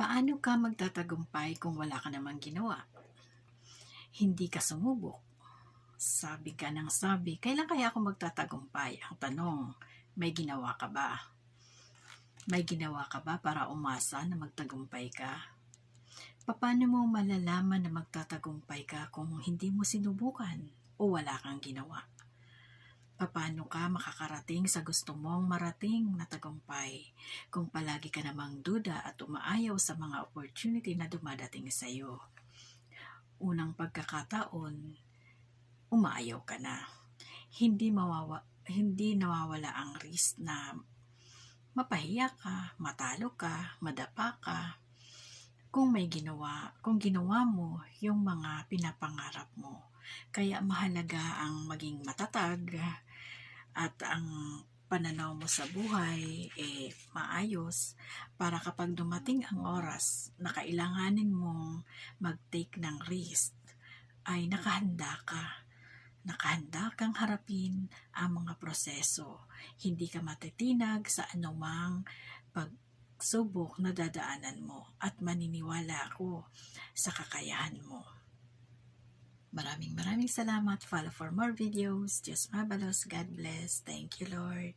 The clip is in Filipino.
Paano ka magtatagumpay kung wala ka namang ginawa? Hindi ka sumubok. Sabi ka ng sabi, kailan kaya ako magtatagumpay? Ang tanong, may ginawa ka ba? May ginawa ka ba para umasa na magtagumpay ka? Paano mo malalaman na magtatagumpay ka kung hindi mo sinubukan o wala kang ginawa? Paano ka makakarating sa gusto mong marating na tagumpay kung palagi ka namang duda at umaayaw sa mga opportunity na dumadating sa iyo? Unang pagkakataon, umaayaw ka na. Hindi mawawa hindi nawawala ang risk na mapahiya ka, matalo ka, madapa ka. Kung may ginawa, kung ginawa mo yung mga pinapangarap mo. Kaya mahalaga ang maging matatag at ang pananaw mo sa buhay eh maayos para kapag dumating ang oras na kailanganin mong mag-take ng risk ay nakahanda ka. Nakahanda kang harapin ang mga proseso. Hindi ka matitinag sa anumang pagsubok na dadaanan mo at maniniwala ako sa kakayahan mo. Maraming maraming salamat. Follow for more videos. Just mabalos. God bless. Thank you, Lord.